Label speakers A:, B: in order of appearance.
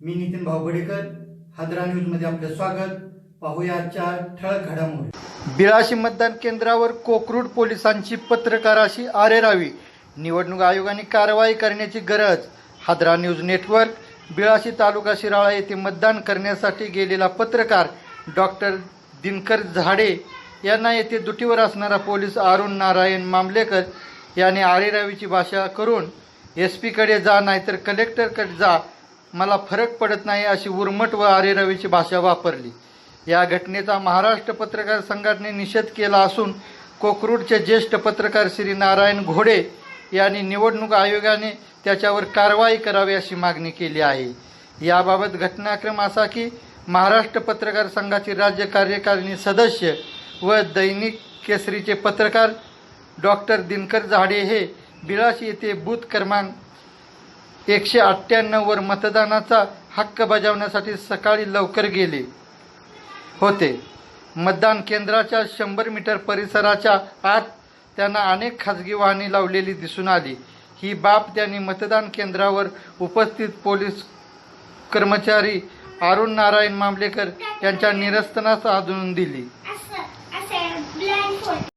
A: मी नितीन भाऊबडेकर हादरा न्यूजमध्ये आपलं स्वागत. पाहूया आजच्या ठळक घडामोडी. बिळाशी मतदान केंद्रावर कोकरूड पोलिसांची पत्रकाराशी आरेरावी. निवडणूक आयोगाने कारवाई करण्याची गरज. हादरा न्यूज नेटवर्क बिळाशी तालुका शिराळा येथे मतदान करण्यासाठी गेलेला पत्रकार डॉक्टर दिनकर झाडे यांना येथे दुटीवर असणारा पोलीस अरुण नारायण मामलेकर याने आरेरावीची भाषा करून एस पीकडे जा नाहीतर कलेक्टरकडे जा मला फरक पडत नाही अशी उर्मट व आरेरवीची भाषा वापरली. या घटनेचा महाराष्ट्र पत्रकार संघटनेने निषेध केला असून कोकरूडचे ज्येष्ठ पत्रकार श्री नारायण घोडे यांनी निवडणूक आयोगाने त्याच्यावर कारवाई करावी अशी मागणी केली आहे. याबाबत घटनाक्रम असा की महाराष्ट्र पत्रकार संघाचे राज्य कार्यकारिणी सदस्य व दैनिक केसरीचे पत्रकार डॉक्टर दिनकर झाडे हे बिळाशी येथे बूथ क्रमांक एकशे अठ्ठ्याण्णववर मतदानाचा हक्क बजावण्यासाठी सकाळी लवकर गेले होते. मतदान केंद्राच्या शंभर मीटर परिसराच्या आत त्यांना अनेक खाजगी वाहने लावलेली दिसून आली. ही बाब त्यांनी मतदान केंद्रावर उपस्थित पोलीस कर्मचारी अरुण नारायण मामलेकर यांच्या निरस्तनास आढळून दिली.